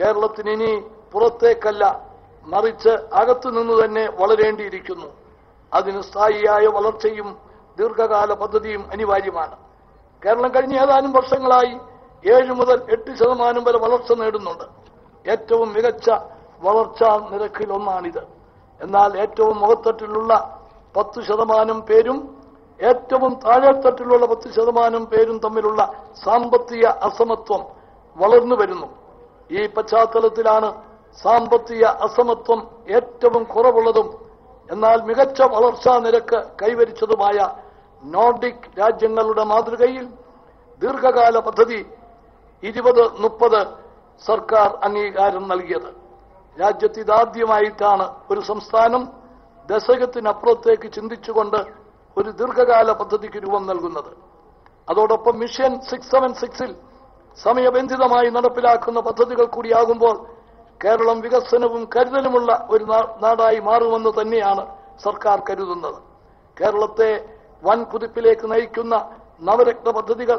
കേരളത്തിന് ഇനി പുറത്തേക്കല്ല മറിച്ച് അകത്തുനിന്ന് തന്നെ വളരേണ്ടിയിരിക്കുന്നു. അതിന് സ്ഥായിയായ വളർച്ചയും ദീർഘകാല പദ്ധതിയും അനിവാര്യമാണ്. കേരളം കഴിഞ്ഞ ഏതാനും വർഷങ്ങളായി ഏഴ് മുതൽ എട്ട് ശതമാനം വരെ വളർച്ച നേടുന്നുണ്ട്. ഏറ്റവും മികച്ച വളർച്ചാ നിരക്കിൽ ഒന്നാണിത്. എന്നാൽ ഏറ്റവും മുഖത്തട്ടിലുള്ള പത്ത് ശതമാനം പേരും ഏറ്റവും താഴെത്തട്ടിലുള്ള പത്ത് ശതമാനം പേരും തമ്മിലുള്ള സാമ്പത്തിക അസമത്വം വളർന്നു വരുന്നു. ഈ പശ്ചാത്തലത്തിലാണ് സാമ്പത്തിക അസമത്വം ഏറ്റവും കുറവുള്ളതും എന്നാൽ മികച്ച വളർച്ചാ നിരക്ക് കൈവരിച്ചതുമായ നോർഡിക് രാജ്യങ്ങളുടെ മാതൃകയിൽ ദീർഘകാല പദ്ധതി ഇരുപത് മുപ്പത് സർക്കാർ അംഗീകാരം നൽകിയത്. രാജ്യത്ത് ഇതാദ്യമായിട്ടാണ് ഒരു സംസ്ഥാനം ദശകത്തിനപ്പുറത്തേക്ക് ചിന്തിച്ചുകൊണ്ട് ഒരു ദീർഘകാല പദ്ധതിക്ക് രൂപം നൽകുന്നത്. അതോടൊപ്പം മിഷൻ സിക്സ് സെവൻ സിക്സിൽ സമയബന്ധിതമായി നടപ്പിലാക്കുന്ന പദ്ധതികൾ കൂടിയാകുമ്പോൾ കേരളം വികസനവും കരുതലുമുള്ള ഒരു നാടായി മാറുമെന്ന് തന്നെയാണ് സർക്കാർ കരുതുന്നത്. കേരളത്തെ വൻ കുതിപ്പിലേക്ക് നയിക്കുന്ന നവരക്ത പദ്ധതികൾ